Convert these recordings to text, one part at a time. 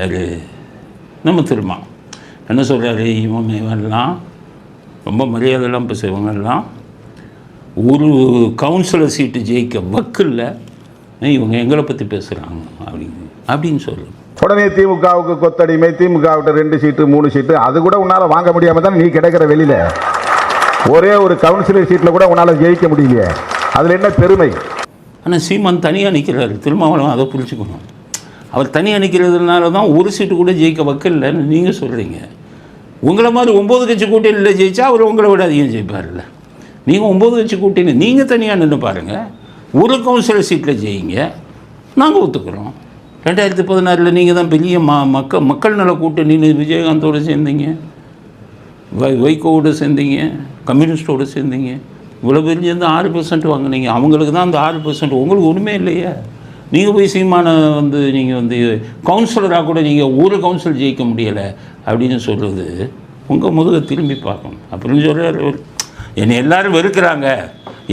யார் நம்ம திருமா. என்ன சொல்கிறாரு இவங்க இவன்லாம் ரொம்ப மரியாதைலாம் பேசுவங்கெல்லாம் ஒரு கவுன்சிலர் சீட்டு ஜெயிக்க வக்கில்ல இவங்க எங்களை பற்றி பேசுகிறாங்க அப்படின்னு அப்படின்னு சொல்லு உடனே திமுகவுக்கு கொத்தடிமை திமுகவிட்ட ரெண்டு சீட்டு மூணு சீட்டு அது கூட உன்னால வாங்க முடியாம தான் நீ கிடைக்கிற வெளியில. ஒரே ஒரு கவுன்சிலர் சீட்ல கூட உன்னால ஜெயிக்க முடியலையே. அதுல என்ன பெருமை? ஆனால் சீமான் தனியாக நிற்கிறாரு திருமாவளவன் அதை புரிஞ்சுக்கணும். அவர் தனியாக நிற்கிறதுனால தான் ஒரு சீட்டு கூட ஜெயிக்க வக்கில்லன்னு நீங்கள் சொல்கிறீங்க உங்களை மாதிரி ஒம்பது கட்சி கூட்டணியில் ஜெயிச்சா அவர் உங்களை விட அதிகம் ஜெயிப்பார்ல நீங்கள் ஒம்பது கட்சி கூட்டணி நீங்கள் தனியாக நின்று பாருங்கள் ஒரு கவுன்சிலர் சீட்டில் ஜெயிங்க. நாங்கள் ஒத்துக்கிறோம். ரெண்டாயிரத்தி பதினாறில் நீங்கள் தான் பெரிய ம மக்கள் மக்கள் நல கூட்டணின்னு விஜயகாந்தோடு சேர்ந்தீங்க. வை வைகோவோடு சேர்ந்தீங்க. கம்யூனிஸ்டோடு சேர்ந்தீங்க. இவ்வளோ பெரிய இருந்து ஆறு பர்சன்ட் வாங்குனீங்க. அவங்களுக்கு தான் அந்த ஆறு பர்சன்ட் உங்களுக்கு ஒன்றுமே இல்லையே. நீங்கள் போய் சீமான வந்து நீங்கள் வந்து கவுன்சிலராக கூட நீங்கள் ஒரு கவுன்சில் ஜெயிக்க முடியலை அப்படின்னு சொல்கிறது உங்கள் முதுகை திரும்பி பார்க்கணும். அப்படின்னு சொல்கிறார் என்னை எல்லோரும் வெறுக்கிறாங்க.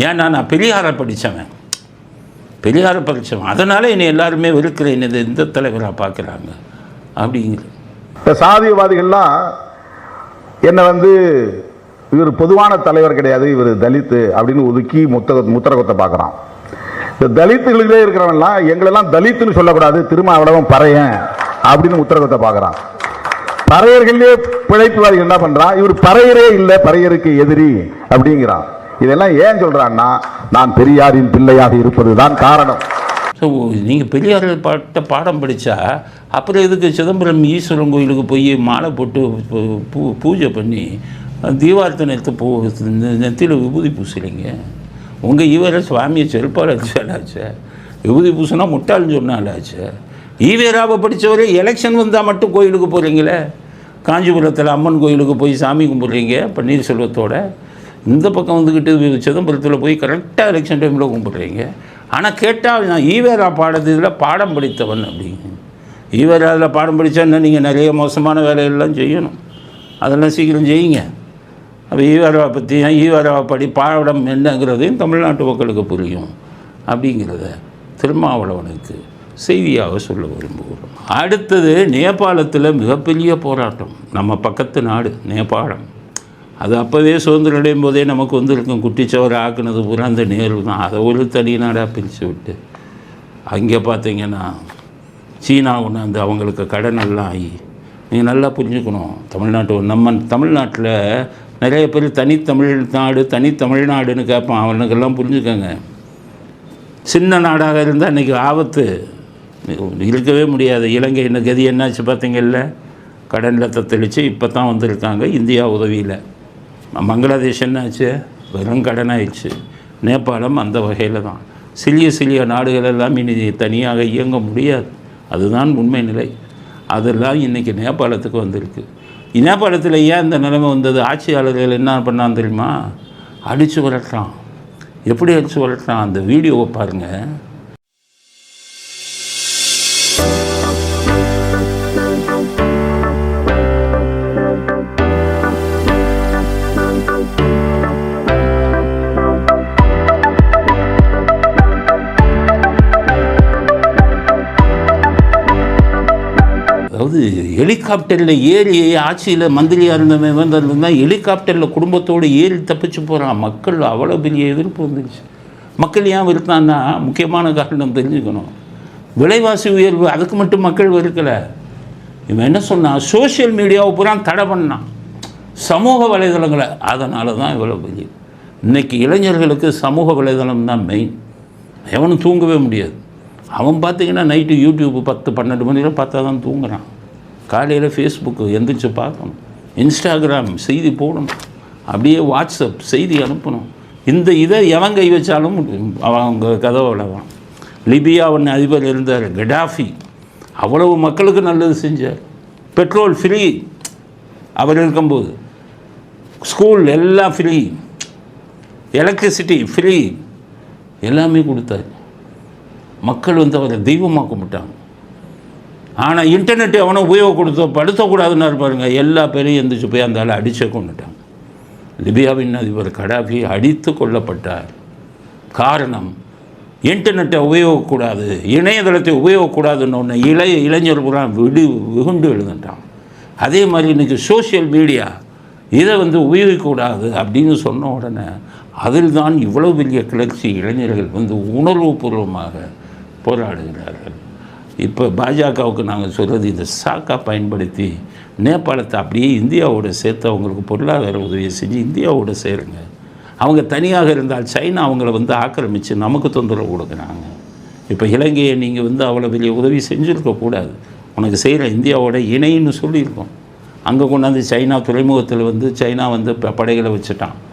ஏன்னா நான் பெரியாரை படித்தவன் பெரியாரை படித்தவன் அதனால் என்னை எல்லாருமே வெறுக்கிற என்னது இந்த தலைவராக பார்க்குறாங்க. அப்படிங்கிற. இப்போ சாதியவாதிகள்லாம் என்னை வந்து இவர் பொதுவான தலைவர் கிடையாது இவர் தலித்து அப்படின்னு ஒதுக்கி முத்தக முத்திரகத்தை பார்க்குறான். இந்த தலித்துகளிலே இருக்கிறவன்லாம் எங்களெல்லாம் தலித்துன்னு சொல்லக்கூடாது திருமாவளவன் பறையன் அப்படின்னு உத்தரவத்தை பார்க்குறான். பறையர்களே பிழைப்புவாதிகள் என்ன பண்றான்? இவர் பறையரே இல்லை பறையருக்கு எதிரி அப்படிங்கிறான். இதெல்லாம் ஏன் சொல்றான்னா நான் பெரியாரின் பிள்ளையாக இருப்பதுதான் காரணம். ஸோ நீங்கள் பெரியார் பாட்ட பாடம் படித்தா அப்புறம் இதுக்கு சிதம்பரம் ஈஸ்வரன் கோயிலுக்கு போய் மாலை போட்டு பூ- பூஜை பண்ணி தீபார்த்தனை எடுத்து பூ நெத்தியில் விபூதி பூசுறீங்க? உங்கள் ஈவேரா சுவாமியை செருப்பால் அடிச்சாலாச்சு விபூதி பூசினா முட்டாள்னு சொன்னாலாச்சு ஈவேராவை படித்தவரே எலெக்ஷன் வந்தால் மட்டும் கோயிலுக்கு போகிறீங்களே காஞ்சிபுரத்தில் அம்மன் கோயிலுக்கு போய் சாமி கும்பிட்றீங்க பன்னீர்செல்வத்தோட இந்த பக்கம் வந்துக்கிட்டு சிதம்பரத்தில் போய் கரெக்டாக எலெக்ஷன் டைமில் கும்பிட்றீங்க. ஆனால் கேட்டால் நான் ஈவேரா பாடத்தில் பாடம் படித்தவன் அப்படிங்க ஈவேராவில் பாடம் படித்தா என்ன? நீங்கள் நிறைய மோசமான வேலையெல்லாம் செய்யணும். அதெல்லாம் சீக்கிரம் செய்யுங்க. அப்போ ஈவேராவை பற்றியும் ஈவேராவை படி பாடம் என்னங்கிறதையும் தமிழ்நாட்டு மக்களுக்கு புரியும். அப்படிங்கிறத திருமாவளவனுக்கு செய்தியாக சொல்ல விரும்புகிறோம். அடுத்தது நேபாளத்தில் மிகப்பெரிய போராட்டம். நம்ம பக்கத்து நாடு நேபாளம். அது அப்போவே சுதந்திரம் அடையும் போதே நமக்கு வந்திருக்கும் குட்டிச்சவர் ஆக்குனது பூரா அந்த நேரு தான். அதை ஒரு தனி நாடாக பிரித்து விட்டு அங்கே பார்த்தீங்கன்னா சீனா கொண்டாந்து அவங்களுக்கு கடன் எல்லாம் ஆகி நீங்கள் நல்லா புரிஞ்சுக்கணும். தமிழ்நாட்டு நம்ம தமிழ்நாட்டில் நிறைய பேர் தனித்தமிழ் நாடு தனித்தமிழ்நாடுன்னு கேட்பான். அவனுக்கெல்லாம் புரிஞ்சுக்கோங்க. சின்ன நாடாக இருந்தால் இன்றைக்கி ஆபத்து. இருக்கவே முடியாது. இலங்கை என்ன கதி என்னாச்சு பார்த்தீங்கல்ல? கடனில் தத்தளித்து இப்போ தான் வந்திருக்காங்க. இந்தியா உதவியில். பங்களாதேஷ் என்னாச்சு? வெறும் கடன் ஆயிடுச்சு நேபாளம் அந்த வகையில் தான். சிறிய சிறிய நாடுகள் எல்லாம் இனி தனியாக இயங்க முடியாது. அதுதான் உண்மை நிலை. அதெல்லாம் இன்றைக்கி நேபாளத்துக்கு வந்திருக்கு. நேபாளத்தில் ஏன் இந்த நிலைமை வந்தது? ஆட்சியாளர்கள் என்ன பண்ணான் தெரியுமா? அடித்து விரட்டுறான். எப்படி அடித்து விரட்டுறான்? அந்த வீடியோவை பாருங்கள் அதாவது ஹெலிகாப்டரில் ஏறி ஆட்சியில் மந்திரியாக இருந்தவன் வந்திருந்தான் ஹெலிகாப்டரில் குடும்பத்தோடு ஏறி தப்பிச்சு போகிறான் மக்கள் அவ்வளோ பெரிய எதிர்ப்பு வந்துருச்சு. மக்கள் ஏன் வெறுத்தான்னா முக்கியமான காரணம் தெரிஞ்சுக்கணும். விலைவாசி உயர்வு அதுக்கு மட்டும் மக்கள் வெறுக்கலை. இவன் என்ன சொன்னான் சோஷியல் மீடியாவை பூரா தடை பண்ணான். சமூக வலைதளங்களை. அதனால தான் இவ்வளோ பெரிய. இன்றைக்கி இளைஞர்களுக்கு சமூக வலைதளம் தான் மெயின் எவனும் தூங்கவே முடியாது. அவன் பார்த்தீங்கன்னா நைட்டு யூடியூப் பத்து பன்னெண்டு மணியில் பார்த்தா தான் தூங்குறான். காலையில் ஃபேஸ்புக்கு எந்திரிச்சு பார்க்கணும். இன்ஸ்டாகிராம் செய்தி போடணும். அப்படியே வாட்ஸ்அப் செய்தி அனுப்பணும். இந்த இதை எவன் கை வச்சாலும் அவங்க கதவை லிபியா லிபியாவின் அதிபர் இருந்தார் கடாஃபி அவ்வளவு மக்களுக்கு நல்லது செஞ்சார். பெட்ரோல் ஃப்ரீ அவர் இருக்கும்போது. ஸ்கூல் எல்லாம் ஃப்ரீ எலக்ட்ரிசிட்டி ஃப்ரீ எல்லாமே கொடுத்தார். மக்கள் வந்து அவரை தெய்வமாக கும்பிட்டாங்க. ஆனால் இன்டர்நெட் எவனோ உபயோகப்படுத்த படுத்தக்கூடாதுன்னு இருப்பாருங்க. எல்லா பேரையும் எந்திரிச்சு போய் அந்த ஆளை அடிச்சே கொண்டுட்டாங்க லிபியாவின் அதிபர் கடாஃபி அடித்து கொல்லப்பட்டார். காரணம் இன்டர்நெட்டை உபயோகக்கூடாது இணையதளத்தை உபயோகக்கூடாதுன்னு ஒன்று இளைய பூரா விடு விகுண்டு எழுதுட்டான் அதே மாதிரி இன்றைக்கி சோஷியல் மீடியா இதை வந்து உபயோகிக்கக்கூடாது அப்படின்னு சொன்ன உடனே அதில் தான் இவ்வளோ பெரிய கிளர்ச்சி இளைஞர்கள் வந்து உணர்வுபூர்வமாக போராடுகிறார்கள். இப்போ பாஜகவுக்கு நாங்கள் சொல்கிறது இந்த சாக்கா பயன்படுத்தி நேபாளத்தை அப்படியே இந்தியாவோட சேர்த்து அவங்களுக்கு பொருளாதார உதவியை செஞ்சு இந்தியாவோட சேருங்க. அவங்க தனியாக இருந்தால் சைனா அவங்கள வந்து ஆக்கிரமித்து நமக்கு தொந்தரவு கொடுக்குறாங்க. இப்போ இலங்கையை நீங்கள் வந்து அவ்வளோ பெரிய உதவி செஞ்சுருக்கக்கூடாது உனக்கு செய்கிற இந்தியாவோட இணைன்னு சொல்லியிருக்கோம். அங்கே கொண்டாந்து சைனா துறைமுகத்தில் வந்து சைனா வந்து ப- படைகளை வச்சுட்டான்.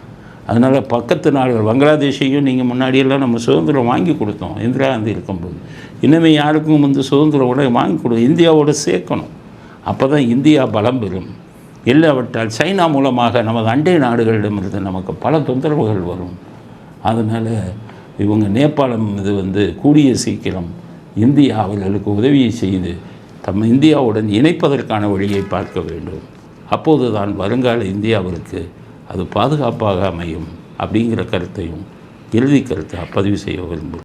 அதனால் பக்கத்து நாடுகள் பங்களாதேஷையும் நீங்கள் முன்னாடியெல்லாம் நம்ம சுதந்திரம் வாங்கி கொடுத்தோம். இந்திரா காந்தி இருக்கும்போது. இன்னுமே யாருக்கும் வந்து சுதந்திரம் உடனே வாங்கி கொடு இந்தியாவோட சேர்க்கணும். அப்போ தான் இந்தியா பலம் பெறும். இல்லாவிட்டால் சைனா மூலமாக நமது அண்டை நாடுகளிடமிருந்து நமக்கு பல தொந்தரவுகள் வரும். அதனால் இவங்க நேபாளம் இது வந்து கூடிய சீக்கிரம் இந்தியா அவர்களுக்கு உதவியை செய்து தம் இந்தியாவுடன் இணைப்பதற்கான வழியை பார்க்க வேண்டும். அப்போது தான் வருங்கால இந்தியாவிற்கு அது பாதுகாப்பாக அமையும் அப்படிங்கிற கருத்தையும் இறுதி கருத்தை பதிவு செய்ய விரும்புகிறேன்.